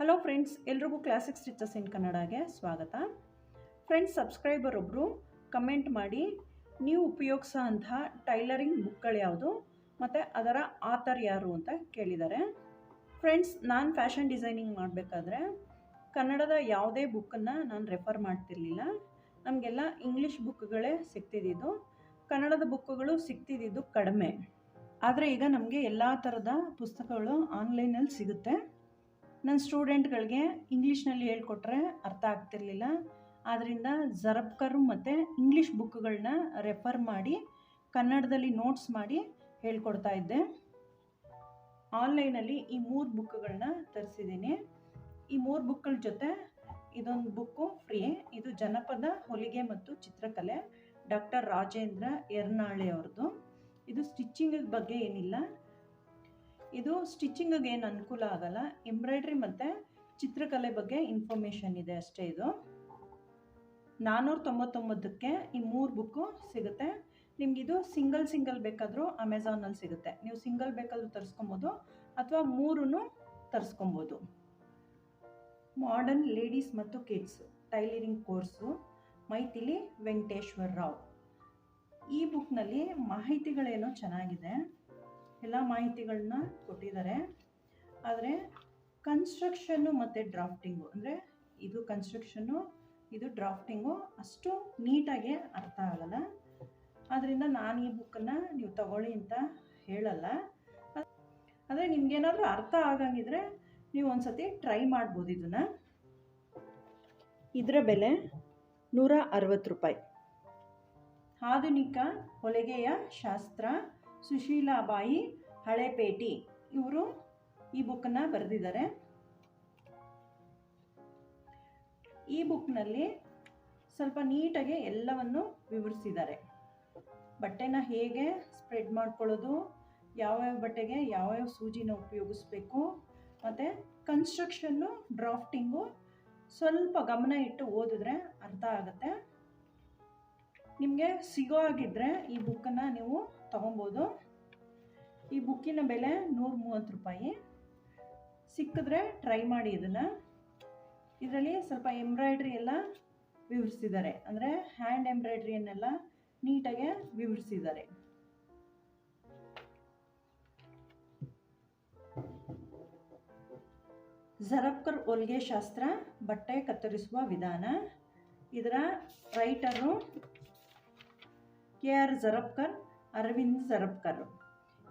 Hello friends ಎಲ್ರಿಗೂ classic stitches in ಕನ್ನಡಗೆ ಸ್ವಾಗತ. ಫ್ರೆಂಡ್ಸ್ ಸಬ್ಸ್ಕ್ರೈಬರ್ ಒಬ್ಬರು ಕಮೆಂಟ್ ಮಾಡಿ, ನೀವು ಉಪಯೋಗಿಸೋ ಅಂತಹ ಟೈಲರಿಂಗ್ ಬುಕ್ಗಳು ಯಾವುದು? ಮತ್ತು ಅದರ ಆಥರ್ ಯಾರು ಅಂತ ಕೇಳಿದ್ದಾರೆ. ಫ್ರೆಂಡ್ಸ್ ನಾನು ಫ್ಯಾಷನ್ ಡಿಸೈನಿಂಗ್ ಮಾಡಬೇಕಾದ್ರೆ ಕನ್ನಡದ ಯಾವುದೇ ಬುಕ್ಕನ್ನು ನಾನು ರೆಫರ್ ಮಾಡ್ತಿರ್ಲಿಲ್ಲ. ನಮಗೆಲ್ಲ ಇಂಗ್ಲೀಷ್ ಬುಕ್ಗಳೇ ಸಿಗ್ತಿದ್ದಿದ್ದು. ಕನ್ನಡದ ಬುಕ್ಗಳು ಸಿಗ್ತಿದ್ದಿದ್ದು ಕಡಿಮೆ. ಆದರೆ ಈಗ ನಮಗೆ ಎಲ್ಲ ಥರದ ಪುಸ್ತಕಗಳು ಆನ್ಲೈನಲ್ಲಿ ಸಿಗುತ್ತೆ. ನನ್ನ ಸ್ಟೂಡೆಂಟ್ಗಳಿಗೆ ಇಂಗ್ಲೀಷ್ನಲ್ಲಿ ಹೇಳ್ಕೊಟ್ರೆ ಅರ್ಥ ಆಗ್ತಿರಲಿಲ್ಲ. ಆದ್ದರಿಂದ ಜರಬ್ಕರ್ ಮತ್ತು ಇಂಗ್ಲೀಷ್ ಬುಕ್ಗಳನ್ನ ರೆಫರ್ ಮಾಡಿ, ಕನ್ನಡದಲ್ಲಿ ನೋಟ್ಸ್ ಮಾಡಿ ಹೇಳ್ಕೊಡ್ತಾ ಇದ್ದೆ. ಆನ್ಲೈನಲ್ಲಿ ಈ ಮೂರು ಬುಕ್ಗಳನ್ನ ತರಿಸಿದ್ದೀನಿ. ಈ ಮೂರು ಬುಕ್ಗಳ ಜೊತೆ ಇದೊಂದು ಬುಕ್ಕು ಫ್ರೀ. ಇದು ಜನಪದ, ಹೊಲಿಗೆ ಮತ್ತು ಚಿತ್ರಕಲೆ. ಡಾಕ್ಟರ್ ರಾಜೇಂದ್ರ ಎರ್ನಾಳೆ ಅವ್ರದ್ದು. ಇದು ಸ್ಟಿಚ್ಚಿಂಗ್ ಬಗ್ಗೆ ಏನಿಲ್ಲ. ಇದು ಸ್ಟಿಚ್ಚಿಂಗಿಗೆ ಏನು ಅನುಕೂಲ ಆಗಲ್ಲ. ಎಂಬ್ರಾಯ್ಡ್ರಿ ಮತ್ತು ಚಿತ್ರಕಲೆ ಬಗ್ಗೆ ಇನ್ಫಾರ್ಮೇಷನ್ ಇದೆ ಅಷ್ಟೇ ಇದು. ನಾನ್ನೂರ ತೊಂಬತ್ತೊಂಬತ್ತಕ್ಕೆ ಈ ಮೂರು ಬುಕ್ಕು ಸಿಗುತ್ತೆ. ನಿಮಗಿದು ಸಿಂಗಲ್ ಸಿಂಗಲ್ ಬೇಕಾದರೂ ಅಮೆಝಾನಲ್ಲಿ ಸಿಗುತ್ತೆ. ನೀವು ಸಿಂಗಲ್ ಬೇಕಾದರೂ ತರಿಸ್ಕೊಬೋದು ಅಥವಾ ಮೂರೂ ತರಿಸ್ಕೊಬೋದು. ಮಾಡರ್ನ್ ಲೇಡೀಸ್ ಮತ್ತು kids tailoring course Maithili Venkateswara Rao. ಈ ಬುಕ್ನಲ್ಲಿ ಮಾಹಿತಿಗಳೇನೋ ಚೆನ್ನಾಗಿದೆ. ಎಲ್ಲ ಮಾಹಿತಿಗಳನ್ನ ಕೊಟ್ಟಿದ್ದಾರೆ ಆದರೆ ಕನ್ಸ್ಟ್ರಕ್ಷನ್ನು ಮತ್ತು ಡ್ರಾಫ್ಟಿಂಗು ಅಂದರೆ ಇದು ಕನ್ಸ್ಟ್ರಕ್ಷನ್ನು ಇದು ಡ್ರಾಫ್ಟಿಂಗು ಅಷ್ಟು ನೀಟಾಗಿ ಅರ್ಥ ಆಗಲ್ಲ. ಆದ್ದರಿಂದ ನಾನು ಈ ಬುಕ್ಕನ್ನು ನೀವು ತಗೊಳ್ಳಿ ಅಂತ ಹೇಳಲ್ಲ. ಆದರೆ ನಿಮ್ಗೇನಾದರೂ ಅರ್ಥ ಆಗಂಗಿದ್ರೆ ನೀವು ಒಂದು ಸತಿ ಟ್ರೈ ಮಾಡ್ಬೋದು ಇದನ್ನು. ಇದರ ಬೆಲೆ ನೂರ ಅರವತ್ತು ರೂಪಾಯಿ. ಆಧುನಿಕ ಹೊಲಿಗೆಯ ಶಾಸ್ತ್ರ ಸುಶೀಲಾಬಾಯಿ ಹಳೆಪೇಟಿ. ಇವರು ಈ ಬುಕ್ಕನ್ನು ಬರೆದಿದ್ದಾರೆ ಈ ಬುಕ್ನಲ್ಲಿ ಸ್ವಲ್ಪ ನೀಟಾಗಿ ಎಲ್ಲವನ್ನು ವಿವರಿಸಿದ್ದಾರೆ. ಬಟ್ಟೆನ ಹೇಗೆ ಸ್ಪ್ರೆಡ್ ಮಾಡ್ಕೊಳ್ಳೋದು, ಯಾವ್ಯಾವ ಬಟ್ಟೆಗೆ ಯಾವ್ಯಾವ ಸೂಜಿನ ಉಪಯೋಗಿಸ್ಬೇಕು, ಮತ್ತು ಕನ್ಸ್ಟ್ರಕ್ಷನ್ನು ಡ್ರಾಫ್ಟಿಂಗು ಸ್ವಲ್ಪ ಗಮನ ಇಟ್ಟು ಓದಿದ್ರೆ ಅರ್ಥ ಆಗುತ್ತೆ. ನಿಮಗೆ ಸಿಗೋ ಆಗಿದ್ದರೆ ಈ ಬುಕ್ಕನ್ನು ನೀವು ತಗೊಬೋದು. ಈ ಬುಕ್ಕಿನ ಬೆಲೆ ನೂರ ಮೂವತ್ತು ರೂಪಾಯಿ. ಸಿಕ್ಕಿದ್ರೆ ಟ್ರೈ ಮಾಡಿ ಇದನ್ನು. ಇದರಲ್ಲಿ ಸ್ವಲ್ಪ ಎಂಬ್ರಾಯ್ಡ್ರಿ ಎಲ್ಲ ವಿವರಿಸಿದ್ದಾರೆ. ಅಂದರೆ ಹ್ಯಾಂಡ್ ಎಂಬ್ರಾಯ್ಡ್ರಿಯನ್ನೆಲ್ಲ ನೀಟಾಗಿ ವಿವರಿಸಿದ್ದಾರೆ. ಜರಬ್ಕರ್ ಹೊಲ್ಗೆ ಶಾಸ್ತ್ರ ಬಟ್ಟೆ ಕತ್ತರಿಸುವ ವಿಧಾನ. ಇದರ writer K R Jarabkar, Arvind Jarabkar.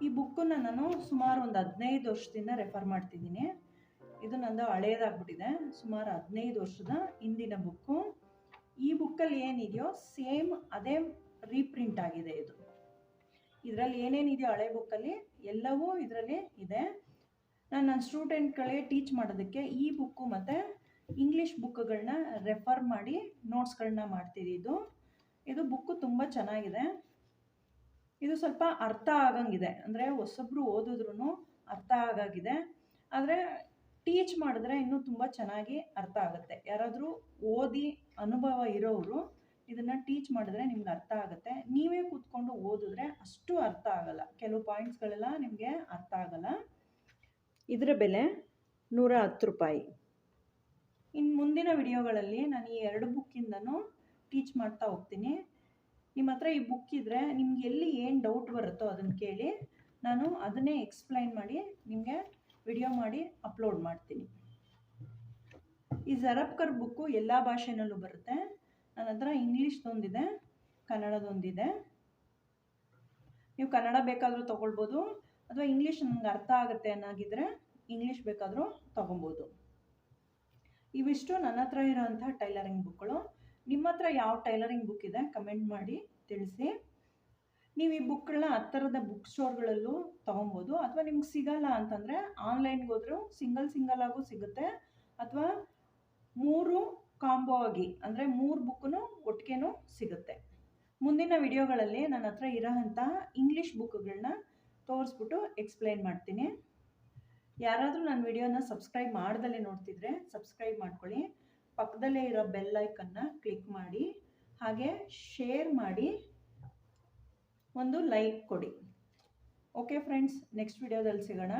ಈ ಬುಕ್ಕನ್ನು ನಾನು ಸುಮಾರು ಒಂದು ಹದಿನೈದು ವರ್ಷದಿಂದ ರೆಫರ್ ಮಾಡ್ತಿದ್ದೀನಿ. ಇದು ನಂದು ಹಳೇದಾಗ್ಬಿಟ್ಟಿದೆ. ಸುಮಾರು ಹದಿನೈದು ವರ್ಷದ ಹಿಂದಿನ ಬುಕ್ಕು. ಈ ಬುಕ್ಕಲ್ಲಿ ಏನಿದೆಯೋ ಸೇಮ್ ಅದೇ ರೀಪ್ರಿಂಟ್ ಆಗಿದೆ ಇದು. ಇದರಲ್ಲಿ ಏನೇನಿದೆಯೋ ಹಳೆ ಬುಕ್ಕಲ್ಲಿ? ಎಲ್ಲವೂ ಇದರಲ್ಲಿ ಇದೆ. ನಾನು ನನ್ನ ಸ್ಟೂಡೆಂಟ್ಗಳೇ ಟೀಚ್ ಮಾಡೋದಕ್ಕೆ ಈ ಬುಕ್ಕು ಮತ್ತು ಇಂಗ್ಲೀಷ್ ಬುಕ್ಗಳನ್ನ ರೆಫರ್ ಮಾಡಿ ನೋಟ್ಸ್ಗಳನ್ನ ಮಾಡ್ತಿದ್ದಿದ್ದು ಇದು ಬುಕ್ಕು ತುಂಬ ಚೆನ್ನಾಗಿದೆ. ಇದು ಸ್ವಲ್ಪ ಅರ್ಥ ಆಗಂಗಿದೆ. ಅಂದರೆ ಹೊಸಬ್ರು ಓದಿದ್ರೂ ಅರ್ಥ ಆಗಾಗಿದೆ. ಆದರೆ ಟೀಚ್ ಮಾಡಿದ್ರೆ ಇನ್ನೂ ತುಂಬ ಚೆನ್ನಾಗಿ ಅರ್ಥ ಆಗುತ್ತೆ. ಯಾರಾದರೂ ಓದಿ ಅನುಭವ ಇರೋರು ಇದನ್ನು ಟೀಚ್ ಮಾಡಿದ್ರೆ ನಿಮ್ಗೆ ಅರ್ಥ ಆಗುತ್ತೆ. ನೀವೇ ಕೂತ್ಕೊಂಡು ಓದಿದ್ರೆ ಅಷ್ಟು ಅರ್ಥ ಆಗಲ್ಲ. ಕೆಲವು ಪಾಯಿಂಟ್ಸ್ಗಳೆಲ್ಲ ನಿಮಗೆ ಅರ್ಥ ಆಗಲ್ಲ. ಇದರ ಬೆಲೆ ನೂರ ಹತ್ತು ರೂಪಾಯಿ. ಇನ್ನು ಮುಂದಿನ ವಿಡಿಯೋಗಳಲ್ಲಿ ನಾನು ಈ ಎರಡು ಬುಕ್ಕಿಂದನೂ ಟೀಚ್ ಮಾಡ್ತಾ ಹೋಗ್ತೀನಿ. ನಿಮ್ಮ ಹತ್ರ ಈ ಬುಕ್ ಇದ್ರೆ ನಿಮ್ಗೆ ಎಲ್ಲಿ ಏನು ಡೌಟ್ ಬರುತ್ತೋ ಅದನ್ನು ಕೇಳಿ ನಾನು ಅದನ್ನೇ ಎಕ್ಸ್ಪ್ಲೈನ್ ಮಾಡಿ ನಿಮಗೆ ವಿಡಿಯೋ ಮಾಡಿ ಅಪ್ಲೋಡ್ ಮಾಡ್ತೀನಿ. ಈ ಜರಬ್ಕರ್ ಬುಕ್ಕು ಎಲ್ಲ ಭಾಷೆನಲ್ಲೂ ಬರುತ್ತೆ. ನನ್ನ ಹತ್ರ ಇಂಗ್ಲೀಷ್ದೊಂದಿದೆ, ಕನ್ನಡದೊಂದಿದೆ. ನೀವು ಕನ್ನಡ ಬೇಕಾದರೂ ತಗೊಳ್ಬೋದು, ಅಥವಾ ಇಂಗ್ಲೀಷ್ ನನಗೆ ಅರ್ಥ ಆಗುತ್ತೆ ಅನ್ನೋಗಿದ್ರೆ ಇಂಗ್ಲೀಷ್ ಬೇಕಾದರೂ ತೊಗೊಬೋದು ಇವಿಷ್ಟು ನನ್ನ ಹತ್ರ ಇರೋಂಥ ಟೈಲರಿಂಗ್ ಬುಕ್ಗಳು ನಿಮ್ಮ ಹತ್ರ ಯಾವ ಟೈಲರಿಂಗ್ ಬುಕ್ ಇದೆ ಕಮೆಂಟ್ ಮಾಡಿ ತಿಳಿಸಿ. ನೀವು ಈ ಬುಕ್ಗಳನ್ನ ಹತ್ತಿರದ ಬುಕ್ ಸ್ಟೋರ್ಗಳಲ್ಲೂ ತೊಗೊಬೋದು. ಅಥವಾ ನಿಮ್ಗೆ ಸಿಗಲ್ಲ ಅಂತಂದರೆ ಆನ್ಲೈನ್ಗೆ ಹೋದರೂ ಸಿಂಗಲ್ ಸಿಂಗಲ್ ಆಗೂ ಸಿಗುತ್ತೆ. ಅಥವಾ ಮೂರು ಕಾಂಬೋ ಆಗಿ, ಅಂದರೆ ಮೂರು ಬುಕ್ಕೂ ಒಟ್ಟಿಗೆನೂ ಸಿಗುತ್ತೆ. ಮುಂದಿನ ವಿಡಿಯೋಗಳಲ್ಲಿ ನನ್ನ ಹತ್ರ ಇರೋಂಥ ಇಂಗ್ಲೀಷ್ ಬುಕ್ಗಳನ್ನ ತೋರಿಸ್ಬಿಟ್ಟು ಎಕ್ಸ್ಪ್ಲೈನ್ ಮಾಡ್ತೀನಿ. ಯಾರಾದರೂ ನನ್ನ ವಿಡಿಯೋನ ಸಬ್ಸ್ಕ್ರೈಬ್ ಮಾಡ್ದಲೇ ನೋಡ್ತಿದ್ರೆ ಸಬ್ಸ್ಕ್ರೈಬ್ ಮಾಡ್ಕೊಳ್ಳಿ. ಪಕ್ಕದಲ್ಲೇ ಇರೋ ಬೆಲ್ ಐಕನ್ನ ಕ್ಲಿಕ್ ಮಾಡಿ, ಹಾಗೆ ಶೇರ್ ಮಾಡಿ, ಒಂದು ಲೈಕ್ ಕೊಡಿ. ಓಕೆ ಫ್ರೆಂಡ್ಸ್ ನೆಕ್ಸ್ಟ್ ವಿಡಿಯೋದಲ್ಲಿ ಸಿಗೋಣ.